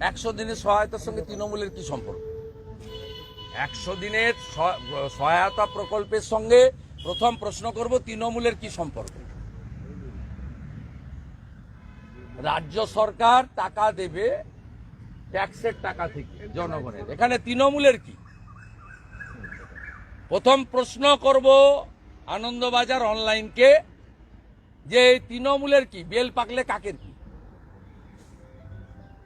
একশো দিনের সহায়তার সঙ্গে তৃণমূলের কি সম্পর্ক? একশো দিনের সহায়তা প্রকল্পের সঙ্গে প্রথম প্রশ্ন করব, তৃণমূলের কি সম্পর্ক? রাজ্য সরকার টাকা দেবে ট্যাক্সের টাকা থেকে জনগণের। এখানে তৃণমূলের কি? প্রথম প্রশ্ন করব আনন্দবাজার অনলাইনকে, যে তৃণমূলের কি? বেল পাকলে কাকের কি?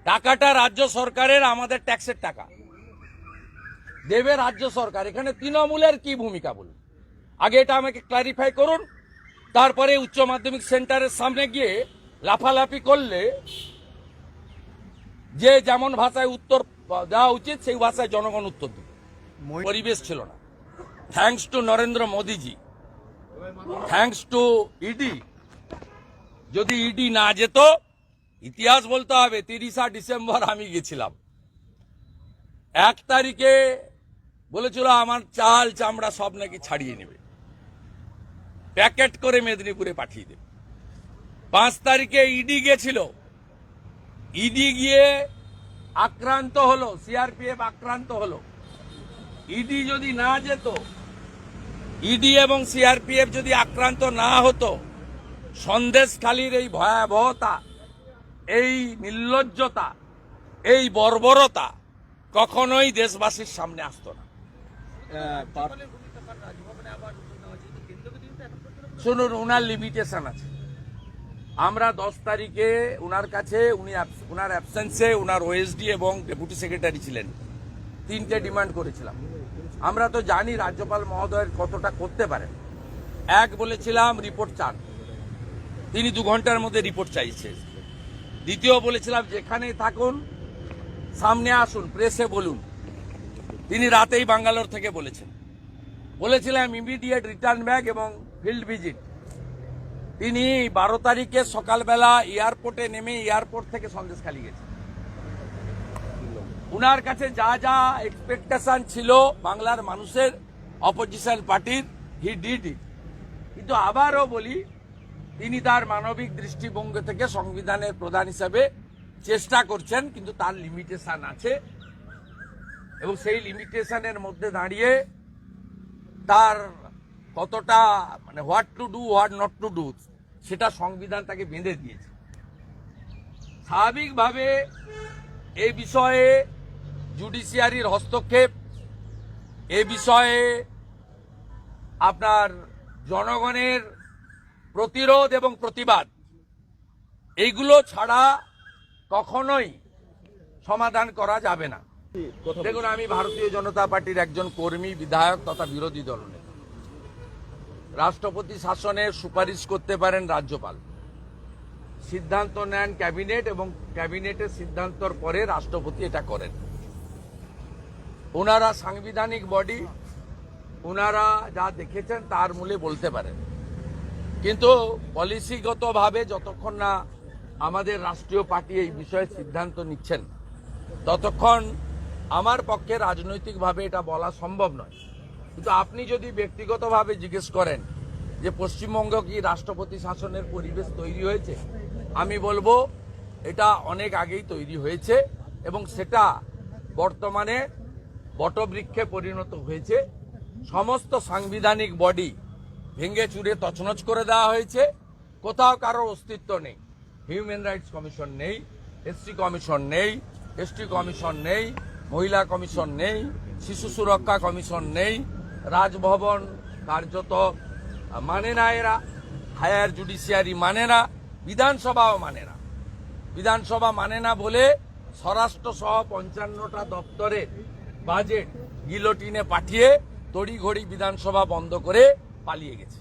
টাকাটা রাজ্য সরকারের আমাদের ট্যাক্সের টাকা। দেবে রাজ্য সরকার। এখানে তৃণমূলের কি ভূমিকা বলুন? আগে এটা আমাকে ক্লারিফাই করুন তারপরে উচ্চ মাধ্যমিক সেন্টারের সামনে গিয়ে লাফালাফি করলে যে যেমন ভাষায় উত্তর দেওয়া উচিত সেই ভাষায় জনগণ উত্তর দেবে। পরিবেশ ছিল না। Thanks to Narendra Modiji thanks to ED যদি ইডি না যেত ইতিহাস বলতে হবে, তিরিশা ডিসেম্বর আমি গেছিলাম। এক তারিখে বলেছিল, আমার চাল চামড়া সব নাকি ছাড়িয়ে নেবে। প্যাকেট করে মেদিনীপুরে পাঠিয়ে দেবে পাঁচ তারিখে ইডি গেছিল। ইডি গিয়ে আক্রান্ত হলো, সিআরপিএফ আক্রান্ত হলো। ইডি যদি না যেত, ইডি এবং সিআরপিএফ যদি আক্রান্ত না হতো, সন্দেশখালির এই ভয়াবহতা এই নির্লজ্জতা এই বর্বরতা কখনোই দেশবাসীর সামনে আসতো না। শুনুন উনার লিমিটেশন আছে। আমরা দশ তারিখে উনার কাছে উনি উনার অ্যাবসেন্সে উনার ওএসডি এবং ডেপুটি সেক্রেটারি ছিলেন। তিনটে ডিমান্ড করেছিলাম। আমরা তো জানি রাজ্যপাল মহোদয়ের কতটা করতে পারেন। এক বলেছিলাম রিপোর্ট চান। তিনি দু ঘণ্টার মধ্যে রিপোর্ট চাইছে। দ্বিতীয় বলেছিলাম, যেখানেই থাকুন, সামনে আসুন, প্রেসে বলুন। তিনি রাতেই বাঙ্গালোর থেকে বলেছেন। বলেছিলাম ইমিডিয়েট রিটার্ন ব্যাক এবং ফিল্ড ভিজিট তিনি বারো তারিখে সকালবেলা এয়ারপোর্টে নেমে এয়ারপোর্ট থেকে সন্দেশখালি গেছেন। উনার কাছে যা যা এক্সপেকটেশন ছিল বাংলার মানুষের অপোজিশন পার্টির হি ডিড ইট কিন্তু আবারও বলি তিনি তার মানবিক দৃষ্টিভঙ্গি থেকে সংবিধানের প্রধান হিসাবে চেষ্টা করছেন, কিন্তু তার লিমিটেশন আছে। এবং সেই লিমিটেশনের মধ্যে দাঁড়িয়ে তার কতটা মানে what to do what not to do সেটা সংবিধান তাকে বেঁধে দিয়েছে। স্বাভাবিকভাবে এ বিষয়ে জুডিশিয়ারির হস্তক্ষেপ, এ বিষয়ে আপনার জনগণের প্রতিরোধ এবং প্রতিবাদ। এইগুলো ছাড়া কখনোই সমাধান করা যাবে না। দেখুন, আমি ভারতীয় জনতা পার্টির একজন কর্মী, বিধায়ক তথা বিরোধী দলনেতা রাষ্ট্রপতি শাসনের সুপারিশ করতে পারেন রাজ্যপাল। সিদ্ধান্ত নেন ক্যাবিনেট এবং ক্যাবিনেটের সিদ্ধান্তর পরে রাষ্ট্রপতি এটা করেন। ওনারা সাংবিধানিক বডি, ওনারা যা দেখেছেন তার মূলে বলতে পারেন। কিন্তু পলিসিগতভাবে যতক্ষণ না আমাদের রাষ্ট্রীয় পার্টি এই বিষয়ে সিদ্ধান্ত নিচ্ছেন, ততক্ষণ আমার পক্ষে রাজনৈতিকভাবে এটা বলা সম্ভব নয়। কিন্তু আপনি যদি ব্যক্তিগতভাবে জিজ্ঞেস করেন যে পশ্চিমবঙ্গ কি রাষ্ট্রপতি শাসনের পরিবেশ তৈরি হয়েছে, আমি বলব এটা অনেক আগেই তৈরি হয়েছে এবং সেটা বর্তমানে বটবৃক্ষে পরিণত হয়েছে। সমস্ত সাংবিধানিক বডি ভেঙে চুরে তছনছ করে দেওয়া হয়েছে। কোথাও কারোর অস্তিত্ব নেই। হিউম্যান রাইটস কমিশন নেই এসটি কমিশন নেই এসটি কমিশন নেই, মহিলা কমিশন নেই, শিশু সুরক্ষা কমিশন নেই, রাজভবন কার্যত মানে না এরা, হায়ার জুডিশিয়ারি মানে না, বিধানসভাও মানে না। বিধানসভা মানে না বলে স্বরাষ্ট্র সহ পঞ্চান্নটা দপ্তরের বাজেট গিলোটিনে পাঠিয়ে তড়িঘড়ি বিধানসভা বন্ধ করে পালিয়ে গেছে।